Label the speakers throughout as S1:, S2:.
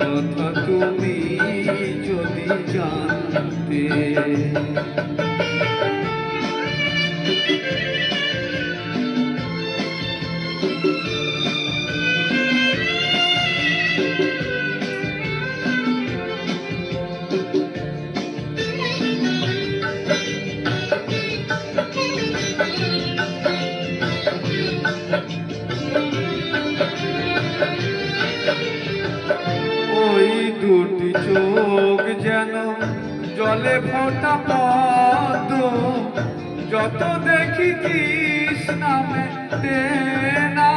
S1: কথা তুমি যদি জানতে। যেন জলে ফোটা পদ্ম। যত দেখি কৃষ্ণা মেটে না।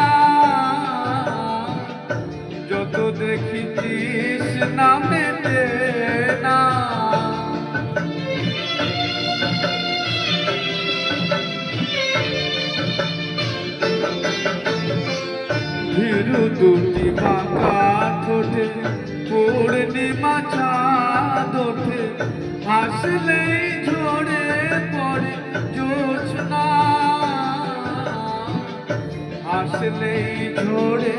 S1: যত দেখি কৃষ্ণা মেটে না। ভীরু দুটি বাঁকা ঠোঁটে পূর্ণিমা চাঁদ ওঠে। হাসলেই ঝরে পড়ে জোছনা হাসলেই ঝরে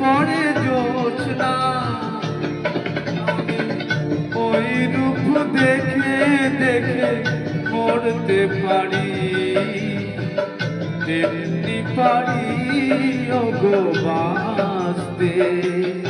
S1: পড়ে জোছনা ওই রূপ দেখে দেখে মরতে পারি। তেমনি পারি ওগো বাঁচতে। সে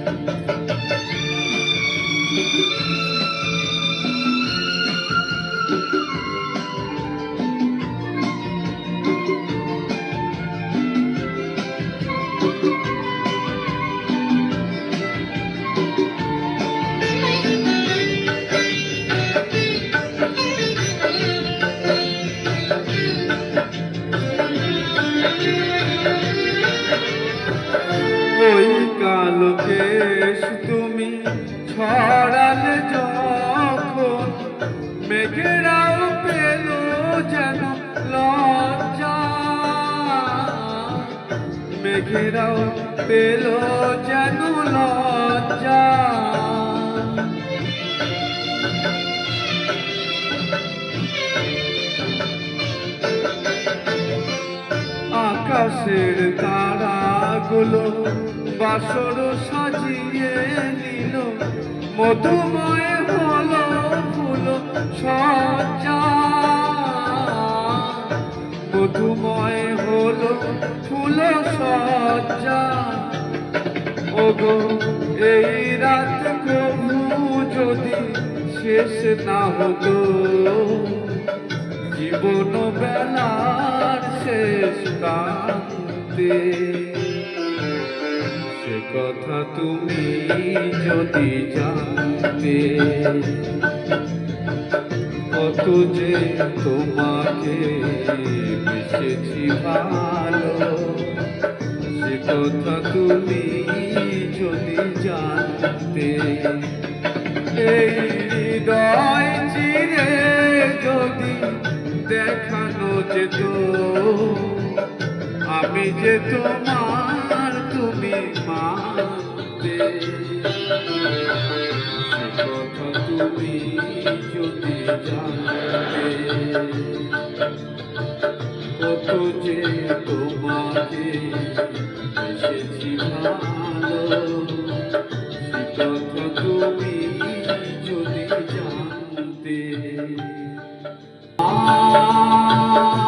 S1: কালো কেশ তুমি ছড়ালে যখন মেঘেরাও পেল যেন লজ্জা। মেঘেরাও পেল যেন লজ্জা। আকাশের তারাগুলো বাসর সাজিয়ে নিল, মধুময় হলো ফুল সজ্জা। মধুময় হলো ফুল সজ্জা। ওগো, এই রাত কবু যদি শেষ না হতো, জীবন বেলার শেষ কান্তে কথা তুমি যদি জানতে কত যে তোমাকে বেসেছি ভালো, সে কথা তুমি যদি জানতে, এই হৃদয় চিরে যদি দেখানো যেত, আমি যে তোমার তুমি মানতে সে কথা তুমি যদি জানতে কত যে তোমাকে এসেছি ভালো সে কথা তুমি যদি জানতে আ